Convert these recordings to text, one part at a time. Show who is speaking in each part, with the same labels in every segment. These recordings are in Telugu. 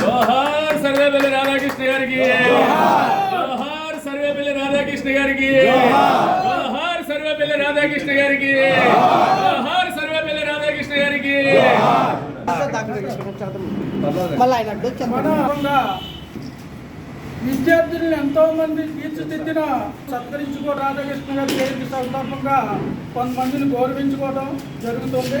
Speaker 1: జోహార్ సర్వేపల్లి రాధాకృష్ణ గారికి సర్వేపల్లి రాధాకృష్ణ గారికి సర్వేపల్లి రాధాకృష్ణ గారికి సర్వేపల్లి రాధాకృష్ణ గారికి
Speaker 2: ఎంతో మంది తీర్చిదిద్దిన సత్కరించుకో రాధాకృష్ణ గారి పేరు సందర్భంగా కొంతమందిని గౌరవించుకోవడం జరుగుతుంది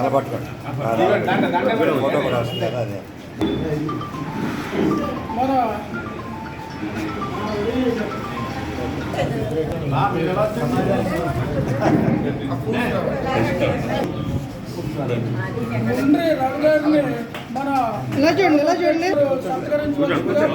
Speaker 3: అలా పట్టుకోండి ఫోటో కూడా వస్తుంది కదా అదే
Speaker 2: ఇలా చూడండి ఇలా చూడండి సత్కరించవచ్చు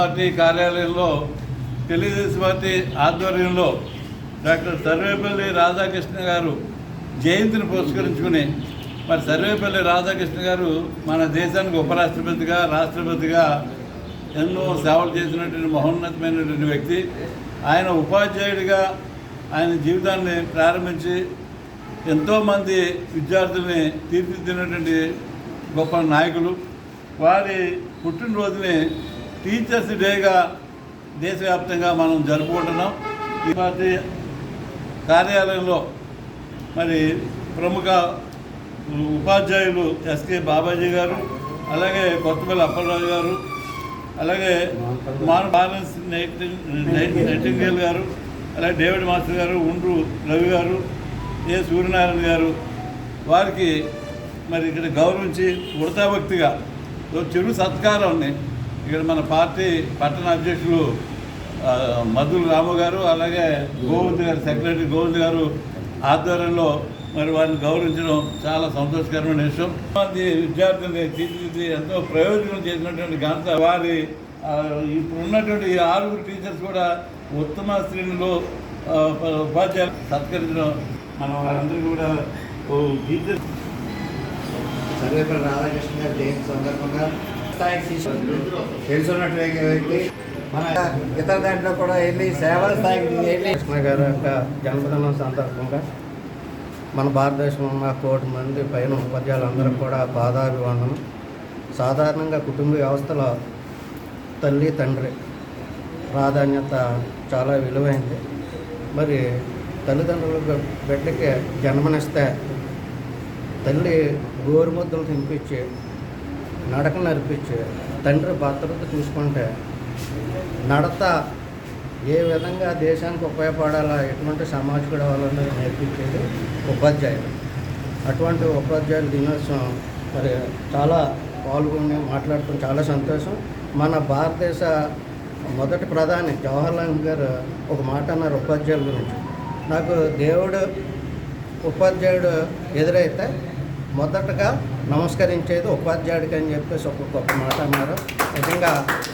Speaker 4: పార్టీ కార్యాలయంలో తెలుగుదేశం పార్టీ ఆధ్వర్యంలో డాక్టర్ సర్వేపల్లి రాధాకృష్ణ గారు జయంతిని పురస్కరించుకుని మరి సర్వేపల్లి రాధాకృష్ణ గారు మన దేశానికి ఉపరాష్ట్రపతిగా రాష్ట్రపతిగా ఎన్నో సేవలు చేసినటువంటి మహోన్నతమైనటువంటి వ్యక్తి ఆయన ఉపాధ్యాయుడిగా ఆయన జీవితాన్ని ప్రారంభించి ఎంతోమంది విద్యార్థుల్ని తీర్చిదిద్దినటువంటి గొప్ప నాయకులు వారి పుట్టినరోజుని టీచర్స్ డేగా దేశవ్యాప్తంగా మనం జరుపుకుంటున్నాం ఈ పార్టీ కార్యాలయంలో మరి ప్రముఖ ఉపాధ్యాయులు ఎస్కే బాబాజీ గారు అలాగే కొత్తపల్లి అప్పలరాజు గారు అలాగే మాన్ బాలన్స్ నైటింగేల్ గారు అలాగే డేవిడ్ మాస్టర్ గారు ఉండ్రు రవి గారు ఏ సూర్యనారాయణ గారు వారికి మరి ఇక్కడ గౌరవించి ఉడతాభక్తిగా చిరు సత్కారాన్ని ఇక్కడ మన పార్టీ పట్టణ అధ్యక్షులు మధుల రాము గారు అలాగే గోవింద్ గారు సెక్రటరీ గోవింద్ గారు ఆధ్వర్యంలో మరి వారిని గౌరవించడం చాలా సంతోషకరమైన విషయం మంది విద్యార్థుల్ని తీర్చిదిద్ది ఎంతో ప్రయోజనం చేసినటువంటి ఘనత వారి ఇప్పుడు ఉన్నటువంటి ఆరుగురు టీచర్స్ కూడా ఉత్తమ శ్రేణిలో ఉపాధ్యాయులు సత్కరించడం మనం వారందరూ కూడా
Speaker 5: సర్వేపల్లి రాధాకృష్ణ గారు జయంతి సందర్భంగా స్థాయికి తీసుకు మన ఇతర దాంట్లో కూడా వెళ్ళి సేవల స్థాయికి వెళ్ళి కృష్ణ గారి యొక్క సందర్భంగా మన భారతదేశంలో ఉన్న కోటి మంది పైన అందరూ కూడా బాధాభివాదం సాధారణంగా కుటుంబ వ్యవస్థలో తల్లి తండ్రి ప్రాధాన్యత చాలా విలువైంది మరి తల్లిదండ్రులు బిడ్డకి జన్మనిస్తే తల్లి గోరుముద్దలు తినిపించి నడక నడిపించి తండ్రి భద్రత చూసుకుంటే నడత ఏ విధంగా దేశానికి ఉపయోగపడాలా ఎటువంటి సామాజిక వాళ్ళని నేర్పించేది ఉపాధ్యాయులు అటువంటి ఉపాధ్యాయుల దినోత్సవం మరి చాలా పాల్గొని మాట్లాడటం చాలా సంతోషం మన భారతదేశ మొదటి ప్రధాని జవహర్లాల్ గారు ఒక మాట అన్నారు ఉపాధ్యాయుల గురించి నాకు దేవుడు ఉపాధ్యాయుడు ఎదురైతే మొదటగా నమస్కరించేది ఉపాధ్యాయుడికి అని చెప్పేసి ఒక్కొక్క గొప్ప మాట అన్నారు నిజంగా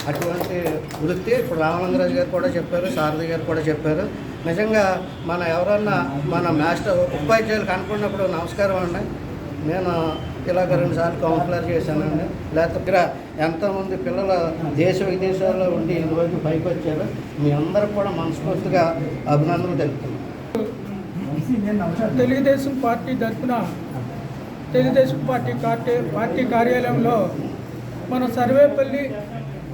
Speaker 5: అటువంటి వృత్తి ఇప్పుడు రామచంద్రరాజు గారు కూడా చెప్పారు శారద గారు కూడా చెప్పారు నిజంగా మన ఎవరన్నా మన మాస్టర్ ఉపాధ్యాయులు కనుక్కున్నప్పుడు నమస్కారం అండి నేను ఇలాగ రెండుసార్లు కౌన్సిలర్ చేశానండి లేకపోతే ఎంతోమంది పిల్లలు దేశ విదేశాల్లో ఉండి రోజు పైకి వచ్చారు మీ అందరూ కూడా మనస్ఫూర్తిగా అభినందనలు తెలుపుతున్నాను
Speaker 2: తెలుగుదేశం పార్టీ తరఫున తెలుగుదేశం పార్టీ పార్టీ పార్టీ కార్యాలయంలో మన సర్వేపల్లి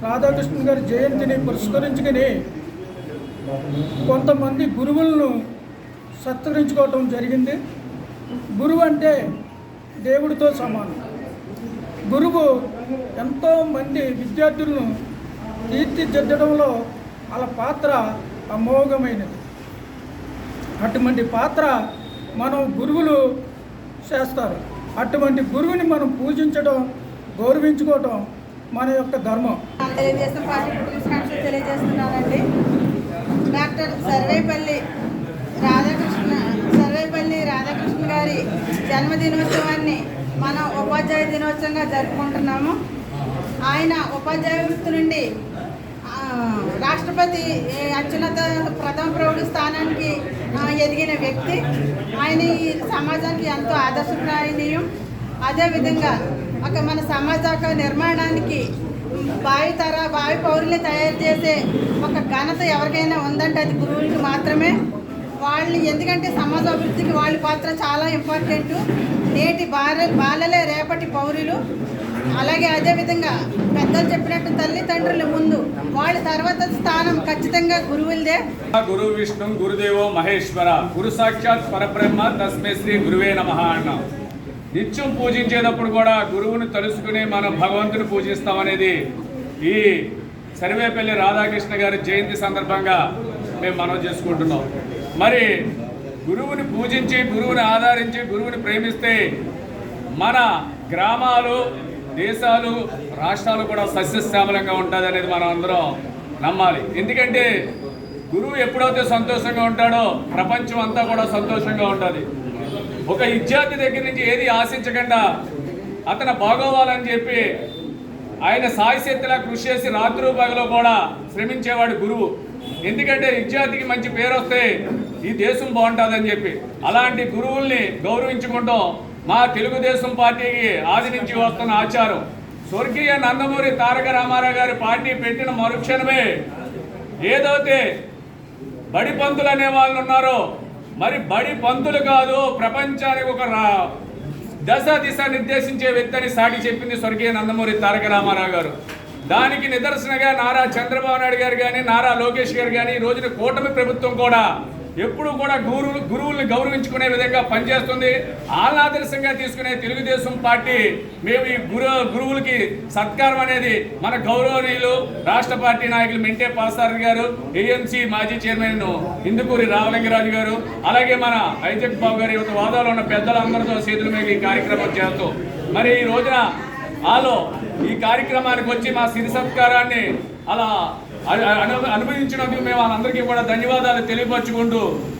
Speaker 2: రాధాకృష్ణ గారి జయంతిని పురస్కరించుకుని కొంతమంది గురువులను సత్కరించుకోవటం జరిగింది గురువు అంటే దేవుడితో సమానం గురువు ఎంతోమంది విద్యార్థులను తీర్చిదిద్దడంలో వాళ్ళ పాత్ర అమోఘమైనది అటువంటి పాత్ర మనం గురువులు చేస్తారు అటువంటి గురువుని మనం పూజించడం గౌరవించుకోవటం మన యొక్క ధర్మం
Speaker 6: తెలియజేస్తున్న పార్టీ తెలియజేస్తున్నానండి డాక్టర్ సర్వేపల్లి రాధాకృష్ణ సర్వేపల్లి రాధాకృష్ణ గారి జన్మదినోత్సవాన్ని మనం ఉపాధ్యాయ దినోత్సవంగా జరుపుకుంటున్నాము ఆయన ఉపాధ్యాయ వృత్తి నుండి రాష్ట్రపతి అత్యున్నత ప్రథమ ప్రౌఢ స్థానానికి ఎదిగిన వ్యక్తి ఆయన ఈ సమాజానికి ఎంతో ఆదర్శప్రాయనీయం అదేవిధంగా ఒక మన సమాజ నిర్మాణానికి బావి తర బావి పౌరుల్ని తయారు చేసే ఒక ఘనత ఎవరికైనా ఉందంటే అది గురువులకి మాత్రమే వాళ్ళని ఎందుకంటే సమాజ అభివృద్ధికి వాళ్ళ పాత్ర చాలా ఇంపార్టెంట్ నేటి బాల బాలలే రేపటి పౌరులు అలాగే అదేవిధంగా పెద్దలు చెప్పినట్టు తల్లిదండ్రుల ముందు వాళ్ళ తర్వాత స్థానం ఖచ్చితంగా గురువులదే
Speaker 7: గురు విష్ణు గురుదేవో మహేశ్వర గురు సాక్షాత్ పరబ్రహ్మ తస్మే శ్రీ గురువే నమ అన్న నిత్యం పూజించేటప్పుడు కూడా గురువును తలుసుకుని మనం భగవంతుని పూజిస్తామనేది ఈ సర్వేపల్లి రాధాకృష్ణ గారి జయంతి సందర్భంగా మేము మనం చేసుకుంటున్నాం మరి గురువుని పూజించి గురువుని ఆదరించి గురువుని ప్రేమిస్తే మన గ్రామాలు దేశాలు రాష్ట్రాలు కూడా సస్యశ్యామలంగా ఉంటుంది అనేది మనం అందరం నమ్మాలి ఎందుకంటే గురువు ఎప్పుడైతే సంతోషంగా ఉంటాడో ప్రపంచం అంతా కూడా సంతోషంగా ఉంటుంది ఒక విద్యార్థి దగ్గర నుంచి ఏది ఆశించకుండా అతను బాగోవాలని చెప్పి ఆయన సాయశక్తిలా కృషి చేసి రాత్రి పగలో కూడా శ్రమించేవాడు గురువు ఎందుకంటే విద్యార్థికి మంచి పేరు వస్తే ఈ దేశం బాగుంటుందని చెప్పి అలాంటి గురువుల్ని గౌరవించుకుంటాం మా తెలుగుదేశం పార్టీకి ఆది నుంచి వస్తున్న ఆచారం స్వర్గీయ నందమూరి తారక రామారావు గారి పార్టీ పెట్టిన మరుక్షణమే ఏదైతే బడి పంతులు అనే వాళ్ళు ఉన్నారో మరి బడి పంతులు కాదు ప్రపంచానికి ఒక దశ దిశ నిర్దేశించే వ్యక్తి అని సాటి చెప్పింది స్వర్గీయ నందమూరి తారక రామారావు గారు దానికి నిదర్శనగా నారా చంద్రబాబు నాయుడు గారు కానీ నారా లోకేష్ గారు కానీ ఈ రోజున కూటమి ప్రభుత్వం కూడా ఎప్పుడు కూడా గురువులు గురువుల్ని గౌరవించుకునే విధంగా పనిచేస్తుంది ఆహ్లాదర్శంగా తీసుకునే తెలుగుదేశం పార్టీ మేము ఈ గురు గురువులకి సత్కారం అనేది మన గౌరవనీయులు రాష్ట్ర పార్టీ నాయకులు మింటే పాసారి గారు ఏఎంసీ మాజీ చైర్మన్ ఇందుకూరి రావలింగరాజు గారు అలాగే మన ఐజక్ బాబు గారు యువత వాదాలో ఉన్న పెద్దలందరితో చేతుల మీద ఈ కార్యక్రమం చేస్తూ మరి ఈ రోజున ఆలో ఈ కార్యక్రమానికి వచ్చి మా సిరి సత్కారాన్ని అలా అనుభవించడానికి మేము వాళ్ళందరికీ కూడా ధన్యవాదాలు తెలియపరచుకుంటూ